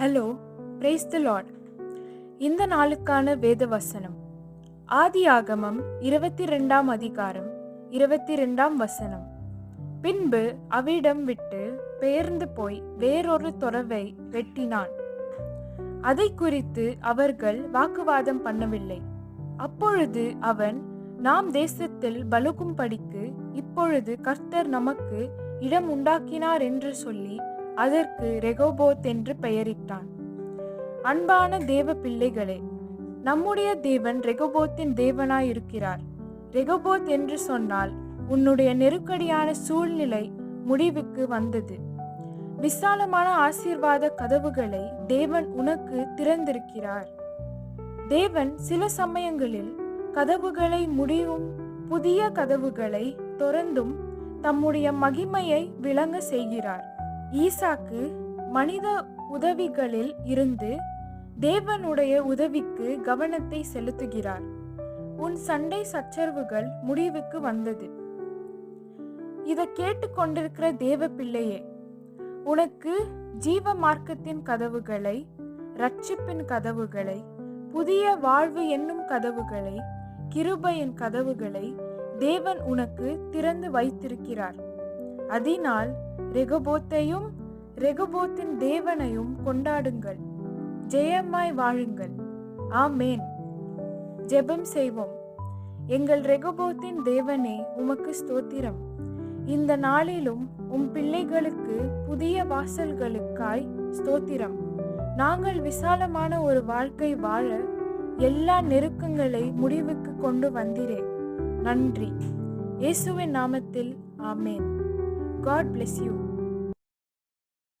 Hello brace த Lord இந்த நாளுக்கான வேத வசனம் ஆதி ஆகமம் இருபத்தி ரெண்டாம் அதிகாரம் இருபத்தி ரெண்டாம் வசனம். பின்பு அவிடம் விட்டு பெயர்ந்து போய் வேறொரு துறவை வெட்டினான். அதை குறித்து அவர்கள் வாக்குவாதம் பண்ணவில்லை. அப்பொழுது அவன் நாம் தேசத்தில் பலுகும்படிக்கு இப்பொழுது கர்த்தர் நமக்கு இடம் உண்டாக்கினார் என்று சொல்லி அதற்கு ரெகோபோத் என்று பெயரிட்டான். அன்பான தேவ பிள்ளைகளே நம்முடைய தேவன் ரெகோபோத்தின் தேவனாயிருக்கிறார். ரெகோபோத் என்று சொன்னால் உன்னுடைய நெருக்கடியான சூழ்நிலை முடிவுக்கு வந்தது. விசாலமான ஆசீர்வாத கதவுகளை தேவன் உனக்கு திறந்திருக்கிறார். தேவன் சில சமயங்களில் கதவுகளை முடிவும் புதிய கதவுகளை திறந்தும் தம்முடைய மகிமையை விளங்க செய்கிறார். ஈசாக்கு மனித உதவிகளில் இருந்து தேவனுடைய உதவிக்கு கவனத்தை செலுத்துகிறார். உன் சண்டை சச்சரவுகள் முடிவுக்கு வந்தது. இதை கேட்டுக்கொண்டிருக்கிற தேவ பிள்ளையே உனக்கு ஜீவ மார்க்கத்தின் கதவுகளை ரட்சிப்பின் கதவுகளை புதிய வாழ்வு என்னும் கதவுகளை கிருபையின் கதவுகளை தேவன் உனக்கு திறந்து வைத்திருக்கிறார். அதனால் ரெகபோத்தையும் ரெகபோத்தின் தேவனையும் கொண்டாடுங்கள். ஜெயமாய் வாழுங்கள். ஆமேன். ஜெபம் செய்வோம். எங்கள் ரெகபோத்தின் தேவனே உமக்கு ஸ்தோத்திரம். இந்த நாளிலும் உம் பிள்ளைகளுக்கு புதிய வாசல்களுக்காய் ஸ்தோத்திரம். நாங்கள் விசாலமான ஒரு வாழ்க்கை வாழ எல்லா நெருக்கங்களை முடிவுக்கு கொண்டு வந்திரே. நன்றி. இயேசுவின் நாமத்தில் ஆமேன். God bless you.